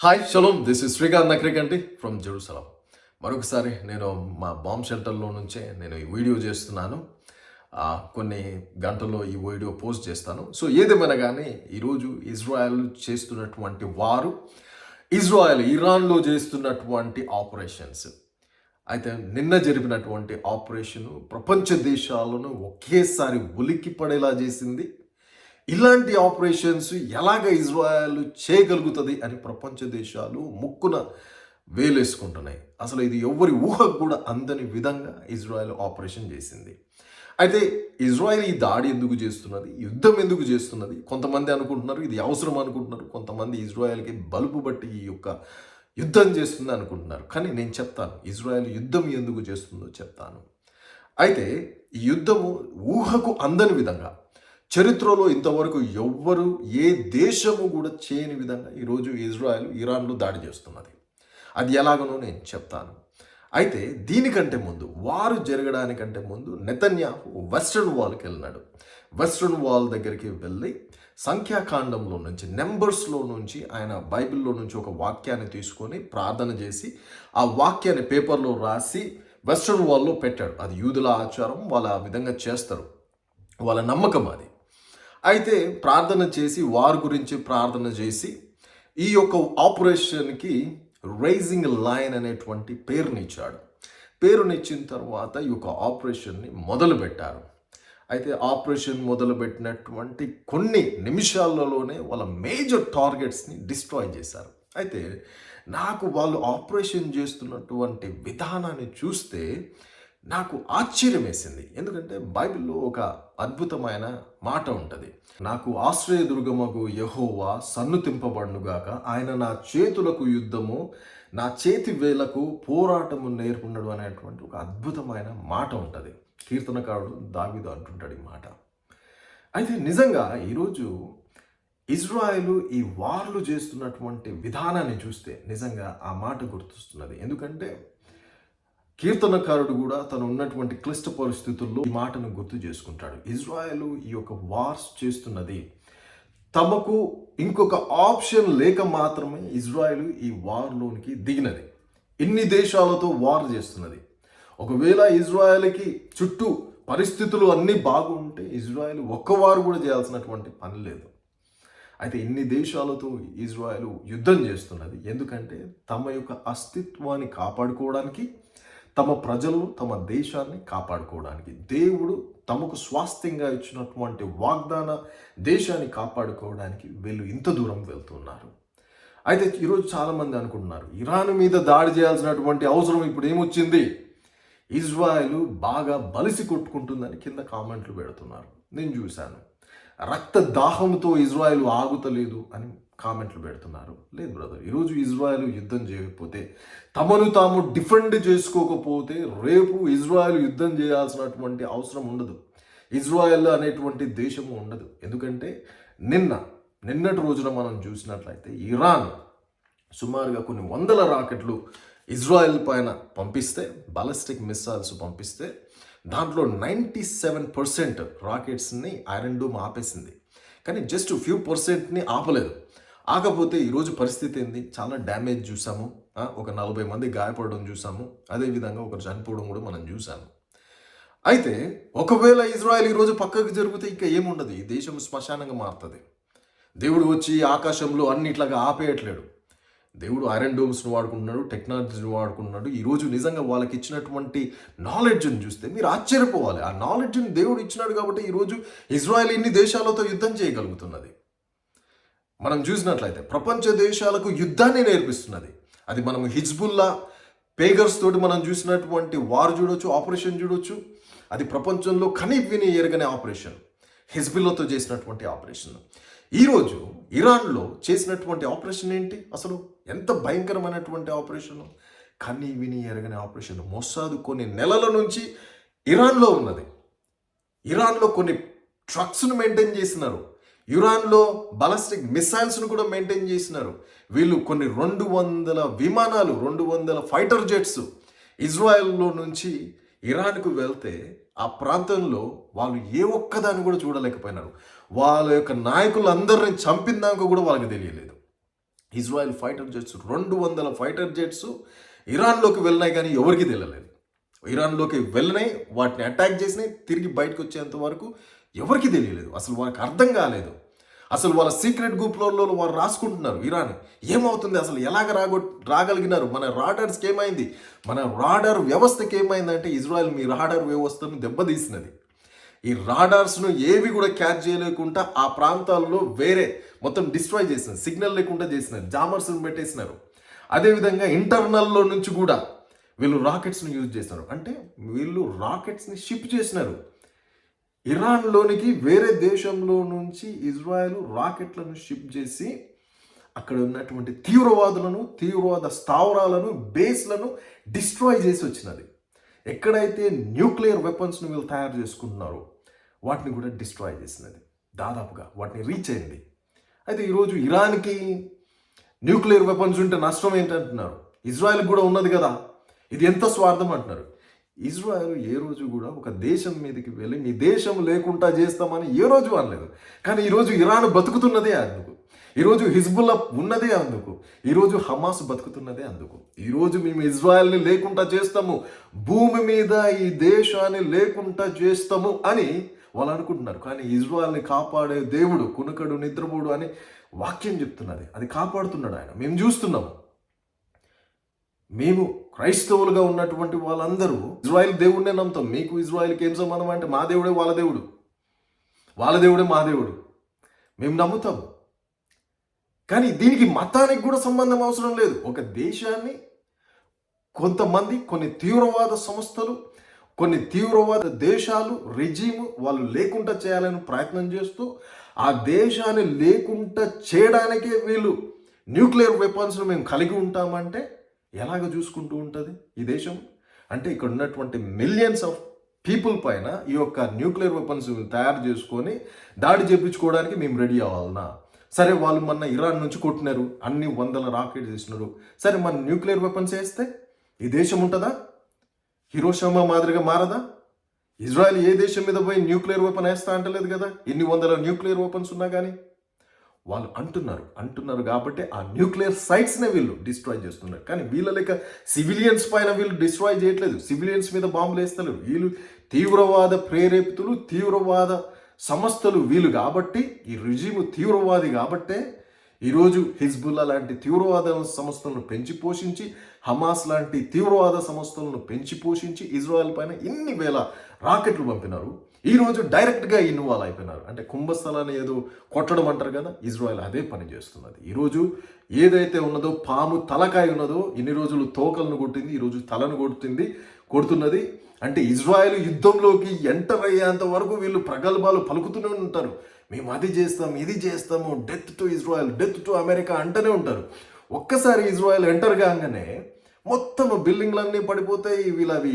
Hi shalom this is Srikanth Nakrikanti from Jerusalem. మరొకసారి నేను మా బాంబ్ షెల్టర్లో నుంచే నేను ఈ వీడియో చేస్తున్నాను. కొన్ని గంటల్లో ఈ వీడియో పోస్ట్ చేస్తాను. సో ఏదేమైనా కానీ ఈరోజు ఇజ్రాయెల్ చేస్తున్నటువంటి వారు ఇజ్రాయెల్ ఇరాన్లో చేస్తున్నటువంటి ఆపరేషన్స్. అయితే నిన్న జరిపినటువంటి ఆపరేషను ప్రపంచ దేశాలను ఒకేసారి ఉలిక్కి పడేలా చేసింది ఇలాంటి ఆపరేషన్స్ ఎలాగ ఇజ్రాయెల్ చేయగలుగుతుంది అని ప్రపంచ దేశాలు ముక్కున వేలేసుకుంటున్నాయి. అసలు ఇది ఎవరి ఊహకు కూడా అందని విధంగా ఇజ్రాయెల్ ఆపరేషన్ చేసింది. అయితే ఇజ్రాయెల్ ఈ దాడి ఎందుకు చేస్తున్నది? యుద్ధం ఎందుకు చేస్తున్నది? కొంతమంది అనుకుంటున్నారు ఇది అవసరం అనుకుంటున్నారు. కొంతమంది ఇజ్రాయెల్కి బలుపు బట్టి ఈ యొక్క యుద్ధం చేస్తుంది అనుకుంటున్నారు. కానీ నేను చెప్తాను ఇజ్రాయెల్ యుద్ధం ఎందుకు చేస్తుందో చెప్తాను. అయితే ఈ యుద్ధము ఊహకు అందని విధంగా చరిత్రలో ఇంతవరకు ఎవ్వరు ఏ దేశము కూడా చేయని విధంగా ఈరోజు ఇజ్రాయెల్ ఇరాన్లో దాడి చేస్తున్నది. అది ఎలాగనో నేను చెప్తాను. అయితే దీనికంటే ముందు వారు జరగడానికంటే ముందు నెతన్యాహు వెస్ట్రన్ వాల్కి వెళ్ళినాడు. వెస్ట్రన్ వాల్ దగ్గరికి వెళ్ళి సంఖ్యాకాండంలో నుంచి నెంబర్స్లో నుంచి ఆయన బైబిల్లో నుంచి ఒక వాక్యాన్ని తీసుకొని ప్రార్థన చేసి ఆ వాక్యాన్ని పేపర్లో రాసి వెస్ట్రన్ వాల్లో పెట్టాడు. అది యూదుల ఆచారం వాళ్ళు ఆ విధంగా చేస్తారు. వాళ్ళ నమ్మకం అది. అయితే ప్రార్థన చేసి వారి గురించి ప్రార్థన చేసి ఈ యొక్క ఆపరేషన్కి రైజింగ్ లైన్ అనేటువంటి పేరునిచ్చాడు. పేరునిచ్చిన తర్వాత ఈ యొక్క ఆపరేషన్ని మొదలుపెట్టారు. అయితే ఆపరేషన్ మొదలుపెట్టినటువంటి కొన్ని నిమిషాలలోనే వాళ్ళ మేజర్ టార్గెట్స్ని డిస్ట్రాయ్ చేశారు. అయితే నాకు వాళ్ళు ఆపరేషన్ చేస్తున్నటువంటి విధానాన్ని చూస్తే నాకు ఆశ్చర్యం వేసింది ఎందుకంటే బైబిల్లో ఒక అద్భుతమైన మాట ఉంటుంది. నాకు ఆశ్రయదుర్గమకు యహోవా సన్నుతింపబడునుగాక. ఆయన నా చేతులకు యుద్ధము నా చేతి వేలకు పోరాటము నేర్పున్నాడు అనేటువంటి ఒక అద్భుతమైన మాట ఉంటుంది. కీర్తనకారుడు దావిదు అంటుంటాడు ఈ మాట. అయితే నిజంగా ఈరోజు ఇజ్రాయెల్ ఈ వార్లు చేస్తున్నటువంటి విధానాన్ని చూస్తే నిజంగా ఆ మాట గుర్తొస్తున్నది. ఎందుకంటే కీర్తనకారుడు కూడా తను ఉన్నటువంటి క్లిష్ట పరిస్థితుల్లో ఈ మాటను గుర్తు చేసుకుంటాడు. ఇజ్రాయెల్ ఈ యొక్క వార్స్ చేస్తున్నది తమకు ఇంకొక ఆప్షన్ లేక మాత్రమే ఇజ్రాయెల్ ఈ వార్లోనికి దిగినది. ఇన్ని దేశాలతో వార్ చేస్తున్నది. ఒకవేళ ఇజ్రాయెల్కి చుట్టూ పరిస్థితులు అన్నీ బాగుంటే ఇజ్రాయెల్ ఒక్కవారు కూడా చేయాల్సినటువంటి పని లేదు. అయితే ఇన్ని దేశాలతో ఇజ్రాయెల్ యుద్ధం చేస్తున్నది. ఎందుకంటే తమ యొక్క అస్తిత్వాన్ని కాపాడుకోవడానికి తమ ప్రజలను తమ దేశాన్ని కాపాడుకోవడానికి. దేవుడు తమకు స్వాస్థ్యంగా ఇచ్చినటువంటి వాగ్దాన దేశాన్ని కాపాడుకోవడానికి వీళ్ళు ఇంత దూరం వెళ్తున్నారు. అయితే ఈరోజు చాలామంది అనుకుంటున్నారు ఇరాన్ మీద దాడి చేయాల్సినటువంటి అవసరం ఇప్పుడు ఏమొచ్చింది? ఇజ్రాయెల్ బాగా బలిసి కొట్టుకుంటుందని కింద కామెంట్లు పెడుతున్నారు. నేను చూశాను. రక్త దాహంతో ఇజ్రాయెల్ ఆగుతలేదు అని కామెంట్లు పెడుతున్నారు. లేదు బ్రదర్ ఈరోజు ఇజ్రాయెల్ యుద్ధం చేయకపోతే తమను తాము డిఫెండ్ చేసుకోకపోతే రేపు ఇజ్రాయెల్ యుద్ధం చేయాల్సినటువంటి అవసరం ఉండదు. ఇజ్రాయెల్ అనేటువంటి దేశము ఉండదు. ఎందుకంటే నిన్న నిన్నటి రోజున మనం చూసినట్లయితే ఇరాన్ సుమారుగా కొన్ని వందల రాకెట్లు ఇజ్రాయెల్ పైన పంపిస్తే బాలిస్టిక్ మిస్సైల్స్ పంపిస్తే దాంట్లో నైంటీ సెవెన్ పర్సెంట్ రాకెట్స్ని ఐరన్ డూమ్ ఆపేసింది. కానీ జస్ట్ ఫ్యూ పర్సెంట్ని ఆపలేదు. ఆకపోతే ఈరోజు పరిస్థితి ఏంది? చాలా డ్యామేజ్ చూసాము. ఒక నలభై మంది గాయపడడం చూసాము. అదేవిధంగా ఒకరు చనిపోవడం కూడా మనం చూసాము. అయితే ఒకవేళ ఇజ్రాయెల్ ఈరోజు పక్కకు జరిగితే ఇంకా ఏముండదు? ఈ దేశం శ్మశానంగా మారుతుంది. దేవుడు వచ్చి ఆకాశంలో అన్నిట్లాగా ఆపేయట్లేడు. దేవుడు ఐరన్ డోమ్స్ను వాడుకుంటున్నాడు టెక్నాలజీని వాడుకుంటున్నాడు. ఈరోజు నిజంగా వాళ్ళకి ఇచ్చినటువంటి నాలెడ్జ్ని చూస్తే మీరు ఆశ్చర్యపోవాలి. ఆ నాలెడ్జ్ని దేవుడు ఇచ్చినాడు కాబట్టి ఈరోజు ఇజ్రాయెల్ ఇన్ని దేశాలతో యుద్ధం చేయగలుగుతున్నది. మనం చూసినట్లయితే ప్రపంచ దేశాలకు యుద్ధాన్ని నేర్పిస్తున్నది. అది మనం హిజ్బుల్లా పేగర్స్ తోటి మనం చూసినటువంటి వారు చూడొచ్చు ఆపరేషన్ చూడొచ్చు. అది ప్రపంచంలో కని విని ఎరగనే ఆపరేషన్. హిజ్బుల్లాతో చేసినటువంటి ఆపరేషన్. ఈరోజు ఇరాన్లో చేసినటువంటి ఆపరేషన్ ఏంటి? అసలు ఎంత భయంకరమైనటువంటి ఆపరేషన్? కని విని ఎరగని ఆపరేషన్ మొస్సాదు కొన్ని నెలల నుంచి ఇరాన్లో ఉన్నది. ఇరాన్లో కొన్ని ట్రక్స్ను మెయింటైన్ చేసినారు. ఇరాన్లో బలస్టిక్ మిసైల్స్ను కూడా మెయింటైన్ చేసినారు. వీళ్ళు కొన్ని రెండు వందల విమానాలు రెండు వందల ఫైటర్ జెట్స్ ఇజ్రాయెల్లో నుంచి ఇరాన్కు వెళ్తే ఆ ప్రాంతంలో వాళ్ళు ఏ ఒక్కదాన్ని కూడా చూడలేకపోయినారు. వాళ్ళ యొక్క నాయకులందరిని చంపిందాక కూడా వాళ్ళకి తెలియలేదు. ఇజ్రాయెల్ ఫైటర్ జెట్స్ రెండు వందల ఫైటర్ జెట్స్ ఇరాన్లోకి వెళ్ళినాయి కానీ ఎవరికి తెలియలేదు. ఇరాన్లోకి వెళ్ళినాయి వాటిని అటాక్ చేసినాయి తిరిగి బయటకు వచ్చేంత వరకు ఎవరికి తెలియలేదు. అసలు వాళ్ళకి అర్థం కాలేదు. అసలు వాళ్ళ సీక్రెట్ గ్రూప్లలో వారు రాసుకుంటున్నారు ఇరాన్. ఏమవుతుంది? అసలు ఎలాగ రాగొ రాగలిగినారు? మన రాడర్స్కి ఏమైంది? మన రాడర్ వ్యవస్థకి ఏమైందంటే ఇజ్రాయెల్ మీ రాడర్ వ్యవస్థను దెబ్బతీసినది. ఈ రాడార్స్ను ఏవి కూడా క్యాచ్ చేయలేకుండా ఆ ప్రాంతాల్లో వేరే మొత్తం డిస్ట్రాయ్ చేసిన సిగ్నల్ లేకుండా చేసినారు. జామర్స్ని పెట్టేసినారు. అదేవిధంగా ఇంటర్నల్లో నుంచి కూడా వీళ్ళు రాకెట్స్ని యూజ్ చేస్తున్నారు అంటే వీళ్ళు రాకెట్స్ని షిప్ చేసినారు. ఇరాన్లోనికి వేరే దేశంలో నుంచి ఇజ్రాయెల్ రాకెట్లను షిప్ చేసి అక్కడ ఉన్నటువంటి తీవ్రవాదులను తీవ్రవాద స్థావరాలను బేస్లను డిస్ట్రాయ్ చేసి వచ్చినది. ఎక్కడైతే న్యూక్లియర్ వెపన్స్ను వీళ్ళు తయారు చేసుకుంటున్నారో వాటిని కూడా డిస్ట్రాయ్ చేసినది. దాదాపుగా వాటిని రీచ్ అయింది అయితే ఈరోజు ఇరాన్కి న్యూక్లియర్ వెపన్స్ ఉంటే నష్టం ఏంటంటున్నారు? ఇజ్రాయెల్ కూడా ఉన్నది కదా. ఇది ఎంత స్వార్థం అంటున్నారు? ఇజ్రాయెల్ ఏ రోజు కూడా ఒక దేశం మీదకి వెళ్ళి మీ దేశం లేకుండా చేస్తామని ఏ రోజు అనలేదు. కానీ ఈరోజు ఇరాన్ బతుకుతున్నదే అందుకు. ఈరోజు హిజ్బుల్లా ఉన్నదే అందుకు. ఈరోజు హమాస్ బతుకుతున్నదే అందుకు. ఈరోజు మేము ఇజ్రాయెల్ని లేకుండా చేస్తాము. భూమి మీద ఈ దేశాన్ని లేకుండా చేస్తాము అని వాళ్ళు అనుకుంటున్నారు. కానీ ఇజ్రాయల్ని కాపాడే దేవుడు కునుకడు నిద్రపోడు అని వాక్యం చెప్తున్నది. అది కాపాడుతున్నాడు ఆయన. మేము చూస్తున్నాము. మేము క్రైస్తవులుగా ఉన్నటువంటి వాళ్ళందరూ ఇజ్రాయెల్ దేవుడినే నమ్ముతాం. మీకు ఇజ్రాయెల్కి ఏం సంబంధం అంటే మా దేవుడే వాళ్ళ దేవుడు. వాళ్ళ దేవుడే మా దేవుడు. మేము నమ్ముతాము కానీ దీనికి మతానికి కూడా సంబంధం అవసరం లేదు. ఒక దేశాన్ని కొంతమంది కొన్ని తీవ్రవాద సంస్థలు కొన్ని తీవ్రవాద దేశాలు రెజీము వాళ్ళు లేకుండా చేయాలని ప్రయత్నం చేస్తూ ఆ దేశాన్ని లేకుండా చేయడానికే వీళ్ళు న్యూక్లియర్ వెపన్స్ను మేము కలిగి ఉంటామంటే ఎలాగ చూసుకుంటూ ఉంటుంది ఈ దేశం? అంటే ఇక్కడ ఉన్నటువంటి మిలియన్స్ ఆఫ్ పీపుల్ పైన ఈ యొక్క న్యూక్లియర్ వెపన్స్ తయారు చేసుకొని దాడి చేయించుకోవడానికి మేము రెడీ అవ్వాలనా? సరే వాళ్ళు మొన్న ఇరాన్ నుంచి కొట్టినారు అన్ని వందల రాకెట్స్ ఇస్తున్నారు. సరే మన న్యూక్లియర్ వెపన్స్ వేస్తే ఈ దేశం ఉంటుందా? హిరోషమా మాదిరిగా మారదా? ఇజ్రాయెల్ ఏ దేశం మీద పోయి న్యూక్లియర్ వెపన్ వేస్తా అంటలేదు కదా? ఎన్ని వందల న్యూక్లియర్ వెపన్స్ ఉన్నా కానీ వాళ్ళు అంటున్నారు. అంటున్నారు కాబట్టి ఆ న్యూక్లియర్ సైట్స్నే వీళ్ళు డిస్ట్రాయ్ చేస్తున్నారు. కానీ వీళ్ళ లెక్క సివిలియన్స్ పైన వీళ్ళు డిస్ట్రాయ్ చేయట్లేదు. సివిలియన్స్ మీద బాంబులు వేస్తలేరు. వీళ్ళు తీవ్రవాద ప్రేరేపితులు తీవ్రవాద సంస్థలు వీళ్ళు కాబట్టి ఈ రుజీము తీవ్రవాది కాబట్టే ఈరోజు హిజ్బుల్లా లాంటి తీవ్రవాద సంస్థలను పెంచి పోషించి హమాస్ లాంటి తీవ్రవాద సంస్థలను పెంచి పోషించి ఇజ్రాయెల్ పైన ఇన్ని వేల రాకెట్లు పంపినారు. ఈరోజు డైరెక్ట్గా ఇన్వాల్వ్ అయిపోయినారు. అంటే కుంభస్థలాన్ని ఏదో కొట్టడం అంటారు కదా ఇజ్రాయెల్ అదే పని చేస్తున్నది. ఈరోజు ఏదైతే ఉన్నదో పాము తలకాయ ఉన్నదో ఇన్ని రోజులు తోకలను కొట్టింది ఈరోజు తలను కొడుతుంది కొడుతున్నది. అంటే ఇజ్రాయెల్ యుద్ధంలోకి ఎంటర్ అయ్యేంత వరకు వీళ్ళు ప్రగల్భాలు పలుకుతూనే ఉంటారు. మేము అది చేస్తాం ఇది చేస్తాము death to Israel death to America అంటూనే ఉంటారు. ఒక్కసారి ఇజ్రాయెల్ ఎంటర్ కాగానే మొత్తం బిల్డింగ్లన్నీ పడిపోతాయి వీళ్ళవి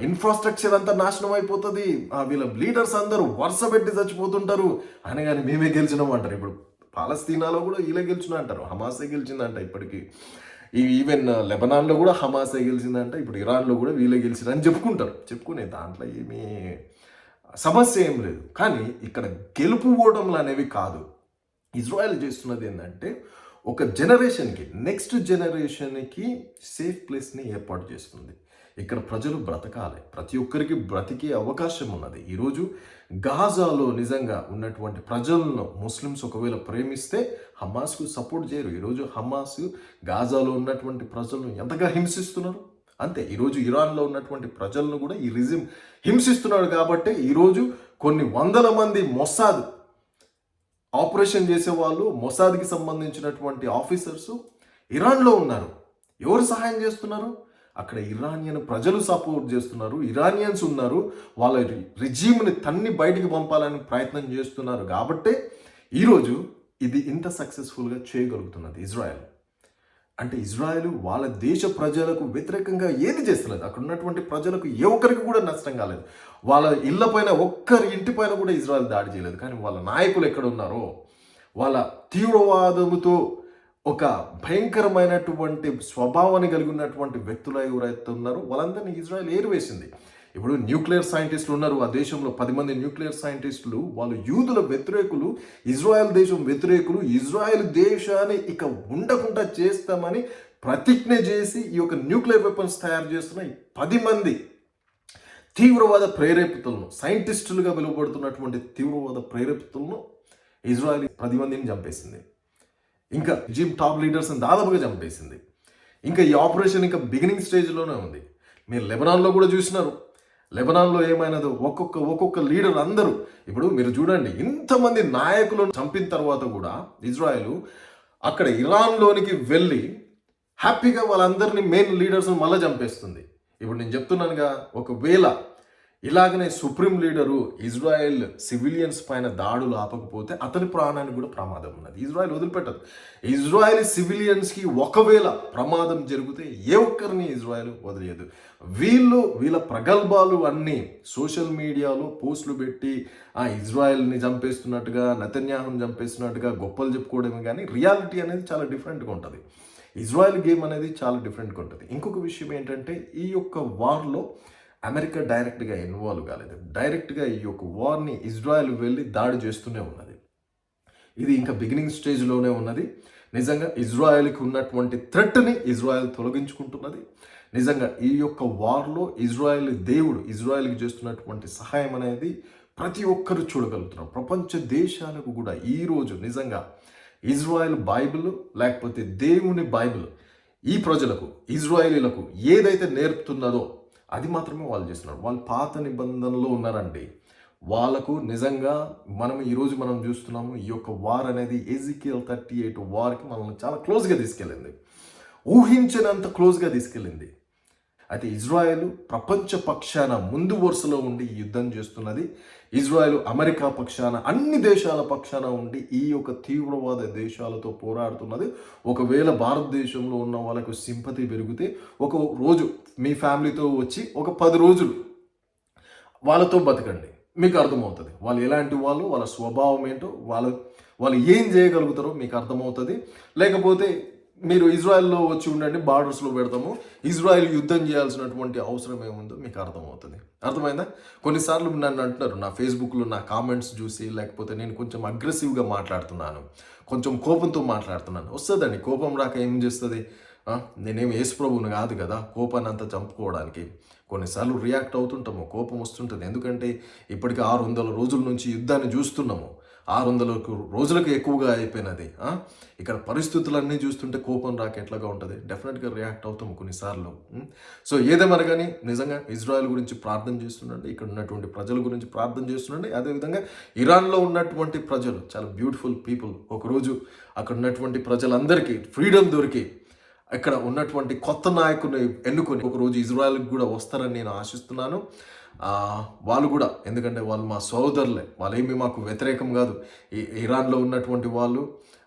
ఇన్ఫ్రాస్ట్రక్చర్ అంతా నాశనం అయిపోతుంది. వీళ్ళ లీడర్స్ అందరూ వరుస పెట్టి చచ్చిపోతుంటారు. అని కానీ మేమే గెలిచినాం అంటారు. ఇప్పుడు పాలస్తీనాలో కూడా వీళ్ళే గెలిచిన అంటారు. హమాసే గెలిచిందంట ఇప్పటికీ. ఈ ఈవెన్ లెబనాన్లో కూడా హమాసే గెలిచిందంట. ఇప్పుడు ఇరాన్లో కూడా వీళ్ళే గెలిచిరని చెప్పుకుంటారు. చెప్పుకునే దాంట్లో ఏమీ సమస్య ఏం లేదు. కానీ ఇక్కడ గెలుపు ఓటములు అనేవి కాదు. ఇజ్రాయెల్ చేస్తున్నది ఏంటంటే ఒక జనరేషన్కి నెక్స్ట్ జనరేషన్కి సేఫ్ ప్లేస్ని ఏర్పాటు చేస్తుంది. ఇక్కడ ప్రజలు బ్రతకాలి. ప్రతి ఒక్కరికి బ్రతికే అవకాశం ఉన్నది. ఈరోజు గాజాలో నిజంగా ఉన్నటువంటి ప్రజలను ముస్లిమ్స్ ఒకవేళ ప్రేమిస్తే హమాస్కు సపోర్ట్ చేయరు. ఈరోజు హమాస్ గాజాలో ఉన్నటువంటి ప్రజలను ఎంతగా హింసిస్తున్నారు? అంతే ఈరోజు ఇరాన్లో ఉన్నటువంటి ప్రజలను కూడా ఈ రిజిమ్ హింసిస్తున్నాడు కాబట్టి ఈరోజు కొన్ని వందల మంది మొసాద్ ఆపరేషన్ చేసేవాళ్ళు మొసాద్కి సంబంధించినటువంటి ఆఫీసర్స్ ఇరాన్లో ఉన్నారు. ఎవరు సహాయం చేస్తున్నారు? అక్కడ ఇరానియన్ ప్రజలు సపోర్ట్ చేస్తున్నారు ఇరానియన్స్ ఉన్నారు వాళ్ళ రిజీమ్ని తన్ని బయటికి పంపాలని ప్రయత్నం చేస్తున్నారు కాబట్టే ఈరోజు ఇది ఇంత సక్సెస్ఫుల్గా చేయగలుగుతున్నది ఇజ్రాయెల్. అంటే ఇజ్రాయెల్ వాళ్ళ దేశ ప్రజలకు వ్యతిరేకంగా ఏది చేస్తలేదు. అక్కడ ఉన్నటువంటి ప్రజలకు ఏ ఒక్కరికి కూడా నష్టం కాలేదు. వాళ్ళ ఇళ్ళ పైన ఒక్కరి ఇంటి పైన కూడా ఇజ్రాయెల్ దాడి చేయలేదు. కానీ వాళ్ళ నాయకులు ఎక్కడ ఉన్నారో వాళ్ళ తీవ్రవాదముతో ఒక భయంకరమైనటువంటి స్వభావాన్ని కలిగి ఉన్నటువంటి వ్యక్తులు ఎవరైతే ఉన్నారో వాళ్ళందరినీ ఇజ్రాయెల్ ఏరువేసింది. ఇప్పుడు న్యూక్లియర్ సైంటిస్టులు ఉన్నారు. ఆ దేశంలో పది మంది న్యూక్లియర్ సైంటిస్టులు వాళ్ళు యూదుల వ్యతిరేకులు ఇజ్రాయెల్ దేశం వ్యతిరేకులు ఇజ్రాయెల్ దేశాన్ని ఇక ఉండకుండా చేస్తామని ప్రతిజ్ఞ చేసి ఈ యొక్క న్యూక్లియర్ వెపన్స్ తయారు చేస్తున్న పది మంది తీవ్రవాద ప్రేరేపితులను సైంటిస్టులుగా వెలువబడుతున్నటువంటి తీవ్రవాద ప్రేరేపితులను ఇజ్రాయెల్ పది మందిని చంపేసింది. ఇంకా జిమ్ టాప్ లీడర్స్ని దాదాపుగా చంపేసింది. ఇంకా ఈ ఆపరేషన్ ఇంకా బిగినింగ్ స్టేజ్లోనే ఉంది. మీరు లెబనాన్లో కూడా చూసినారు. లెబనాన్లో ఏమైనదో ఒక్కొక్క ఒక్కొక్క లీడర్ అందరూ. ఇప్పుడు మీరు చూడండి ఇంతమంది నాయకులను చంపిన తర్వాత కూడా ఇజ్రాయెల్ అక్కడ ఇరాన్లోనికి వెళ్ళి హ్యాపీగా వాళ్ళందరినీ మెయిన్ లీడర్స్ని మళ్ళీ చంపేస్తుంది. ఇప్పుడు నేను చెప్తున్నానుగా ఒకవేళ ఇలాగనే సుప్రీం లీడరు ఇజ్రాయెల్ సివిలియన్స్ పైన దాడులు ఆపకపోతే అతని ప్రాణానికి కూడా ప్రమాదం ఉన్నది. ఇజ్రాయెల్ వదిలిపెట్టదు. ఇజ్రాయెల్ సివిలియన్స్కి ఒకవేళ ప్రమాదం జరిగితే ఏ ఒక్కరిని ఇజ్రాయెల్ వదిలేదు వీళ్ళు వీళ్ళ ప్రగల్భాలు అన్నీ సోషల్ మీడియాలో పోస్టులు పెట్టి ఆ ఇజ్రాయెల్ని చంపేస్తున్నట్టుగా నతన్యాహుని చంపేస్తున్నట్టుగా గొప్పలు చెప్పుకోవడమే కానీ రియాలిటీ అనేది చాలా డిఫరెంట్గా ఉంటుంది. ఇజ్రాయెల్ గేమ్ అనేది చాలా డిఫరెంట్గా ఉంటుంది. ఇంకొక విషయం ఏంటంటే ఈ యొక్క వార్లో అమెరికా డైరెక్ట్గా ఇన్వాల్వ్ కాలేదు. డైరెక్ట్గా ఈ యొక్క వార్ని ఇజ్రాయెల్ వెళ్ళి దాడి చేస్తూనే ఉన్నది. ఇది ఇంకా బిగినింగ్ స్టేజ్లోనే ఉన్నది. నిజంగా ఇజ్రాయెల్కి ఉన్నటువంటి థ్రెట్ని ఇజ్రాయెల్ తొలగించుకుంటున్నది. నిజంగా ఈ యొక్క వార్లో ఇజ్రాయెల్ దేవుడు ఇజ్రాయెల్కి చేస్తున్నటువంటి సహాయం అనేది ప్రతి ఒక్కరు చూడగలుగుతున్నారు. ప్రపంచ దేశాలకు కూడా ఈరోజు నిజంగా ఇజ్రాయెల్ బైబిల్ లేకపోతే దేవుని బైబిల్ ఈ ప్రజలకు ఇజ్రాయేలీలకు ఏదైతే నేర్పుతున్నదో అది మాత్రమే వాళ్ళు చేస్తున్నారు. వాళ్ళు పాత నిబంధనలో ఉన్నారండి. వాళ్ళకు నిజంగా మనం ఈరోజు మనం చూస్తున్నాము ఈ యొక్క వార్ అనేది ఎజికియల్ థర్టీ ఎయిట్ వార్కి మనల్ని చాలా క్లోజ్గా తీసుకెళ్ళింది. ఊహించినంత క్లోజ్గా తీసుకెళ్ళింది. అయితే ఇజ్రాయెల్ ప్రపంచ పక్షాన ముందు వరుసలో ఉండి ఈ యుద్ధం చేస్తున్నది. ఇజ్రాయెల్ అమెరికా పక్షాన అన్ని దేశాల పక్షాన ఉండి ఈ యొక్క తీవ్రవాద దేశాలతో పోరాడుతున్నది. ఒకవేళ భారతదేశంలో ఉన్న వాళ్ళకు సింపతి పెరిగితే ఒక రోజు మీ ఫ్యామిలీతో వచ్చి ఒక పది రోజులు వాళ్ళతో బతకండి. మీకు అర్థమవుతుంది. వాళ్ళు ఎలాంటి వాళ్ళు వాళ్ళ స్వభావం ఏంటో వాళ్ళు వాళ్ళు ఏం చేయగలుగుతారో మీకు అర్థమవుతుంది. లేకపోతే మీరు ఇజ్రాయెల్లో వచ్చి ఉండండి బార్డర్స్లో పెడతాము. ఇజ్రాయెల్ యుద్ధం చేయాల్సినటువంటి అవసరం ఏముందో మీకు అర్థమవుతుంది. అర్థమైందా? కొన్నిసార్లు నన్ను అంటున్నారు నా ఫేస్బుక్లో నా కామెంట్స్ చూసి లేకపోతే నేను కొంచెం అగ్రెసివ్గా మాట్లాడుతున్నాను. కొంచెం కోపంతో మాట్లాడుతున్నాను. వస్తుందండి కోపం రాక ఏం చేస్తుంది? నేనేం యేసుప్రభుని కాదు కదా కోపాన్ని అంతా చంపుకోవడానికి. కొన్నిసార్లు రియాక్ట్ అవుతుంటాము కోపం వస్తుంటుంది. ఎందుకంటే ఇప్పటికి ఆరు వందల రోజుల నుంచి యుద్ధాన్ని చూస్తున్నాము. ఆరు వందలకు రోజులకు ఎక్కువగా అయిపోయినది. ఇక్కడ పరిస్థితులన్నీ చూస్తుంటే కోపం రాక ఎట్లాగా ఉంటుంది? డెఫినెట్గా రియాక్ట్ అవుతాం కొన్నిసార్లు. సో ఏదేమన్నా కానీ నిజంగా ఇజ్రాయెల్ గురించి ప్రార్థన చేస్తుండండి ఇక్కడ ఉన్నటువంటి ప్రజల గురించి ప్రార్థన చేస్తుండండి. అదేవిధంగా ఇరాన్లో ఉన్నటువంటి ప్రజలు చాలా బ్యూటిఫుల్ పీపుల్ ఒకరోజు అక్కడ ఉన్నటువంటి ప్రజలందరికీ ఫ్రీడమ్ దొరికి ఇక్కడ ఉన్నటువంటి కొత్త నాయకుని ఎన్నుకొని ఒకరోజు ఇజ్రాయెల్కి కూడా వస్తారని నేను ఆశిస్తున్నాను. వాళ్ళు కూడా ఎందుకంటే వాళ్ళు మా సోదరులే వాళ్ళేమి మాకు వ్యతిరేకం కాదు. ఈ ఇరాన్లో ఉన్నటువంటి వాళ్ళు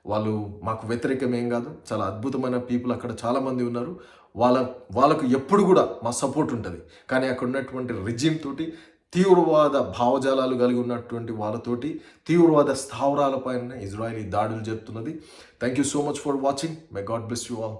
వాళ్ళు మాకు వ్యతిరేకం ఏం కాదు. చాలా అద్భుతమైన పీపుల్ అక్కడ చాలామంది ఉన్నారు. వాళ్ళ వాళ్ళకు ఎప్పుడు కూడా మా సపోర్ట్ ఉంటుంది. కానీ అక్కడ ఉన్నటువంటి రిజిమ్ తోటి తీవ్రవాద భావజాలాలు కలిగి ఉన్నటువంటి వాళ్ళతోటి తీవ్రవాద స్థావరాలపైన ఇజ్రాయెల్ దాడులు చెప్తున్నది thank you so much for watching may God bless you all